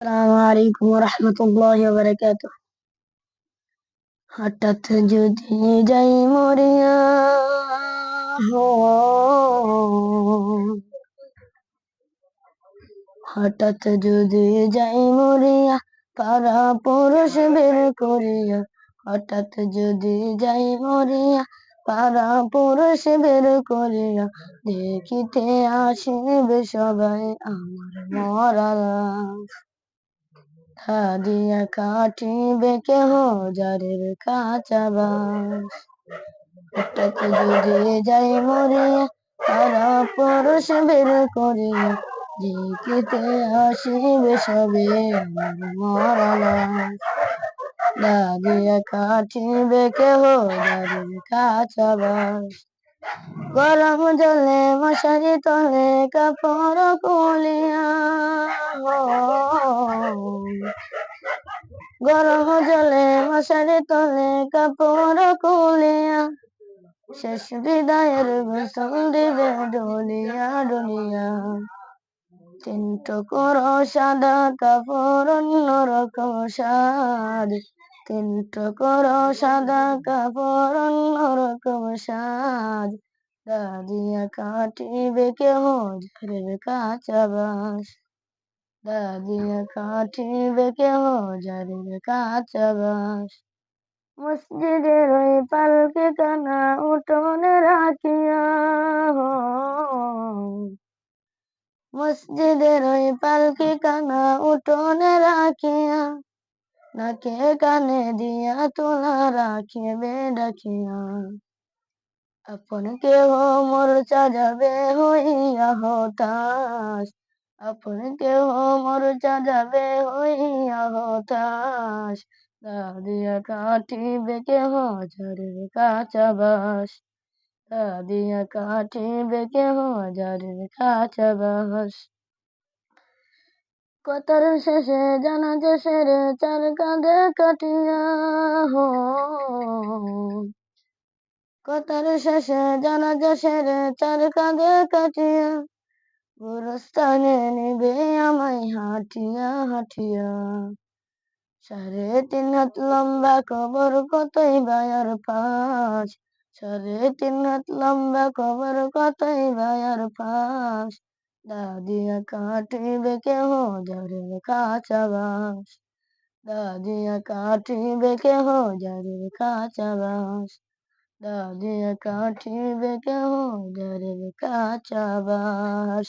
السلام عليكم ورحمة الله وبركاته হঠাৎ যদি যাই মরিয়া হঠাৎ যদি যাই মরিয়া পাড়া পরশ বের করিয়া হঠাৎ যদি যাই মরিয়া পাড়া পরশ বের করিয়া দেখিতে আসিবে সবাই আমার মরা দিয়া কাটিবে কেহ যারের কাঁচা বাস হঠাৎ যদি যাই মরে, তারা পরশ বের করে। দেখিতে আসিবে সবে মরা দাদিয়া কাটিবে কেহ যারের কাঁচা বাস গরম জলে মশারি তলে কাপড় কুলিয়া গরম জলে মশারি তলে কাপড় কুলিয়া শেষ বিদায়ের গোসল দিবে ডলিয়া ডলিয়া। তিন টুকর সাদা কাপড় অন্যরকম সাদ। তিন টুকর সাদা কাপড় অন্যরকম সাদ। দাদিয়া কাটিবে ঝাড়ের কাঁচা বাস দাদিয়া কাটিবে কেহ ঝাড়ের কাঁচা বাস মসজিদের ওই পালকে কানা উঠোনে রাখিয়া মসজিদের ওই পালকি কানা উঠোনে রাখিয়া নাকে কানে দিয়া তোলা রাখিবে ডাকিয়া আপন কেহ মোর যাবে হইয়া হতাশ আপন কেহ মোর যাবে হইয়া হতাশ দাদিয়া কাটিবে কেহ ঝাড়ের কাঁচা বাস। দাদিয়া কাটিবে কেহ কাঁচা বাস। কতার শেষে জানা যে সেরে চার কাঁধে কাটিয়া হো কতার শেষে জানা যে সেরে চার কাঁধে কাটিয়া গুরস্থানে নিবে আমায় হাঁটিয়া হাঁটিয়া সাড়ে তিন হাত লম্বা কবর কতই বায়ার পাশ সাড়ে তিন হাত লম্বা কবর কতই বায়ার পাশ দাদিয়া কাটিবে কেহ ঝাড়ের কাঁচা বাস দাদিয়া কাটিবে কেহ ঝাড়ের কাঁচা বাস দাদিয়া কাটিবে কেহ ঝাড়ের কাঁচা বাস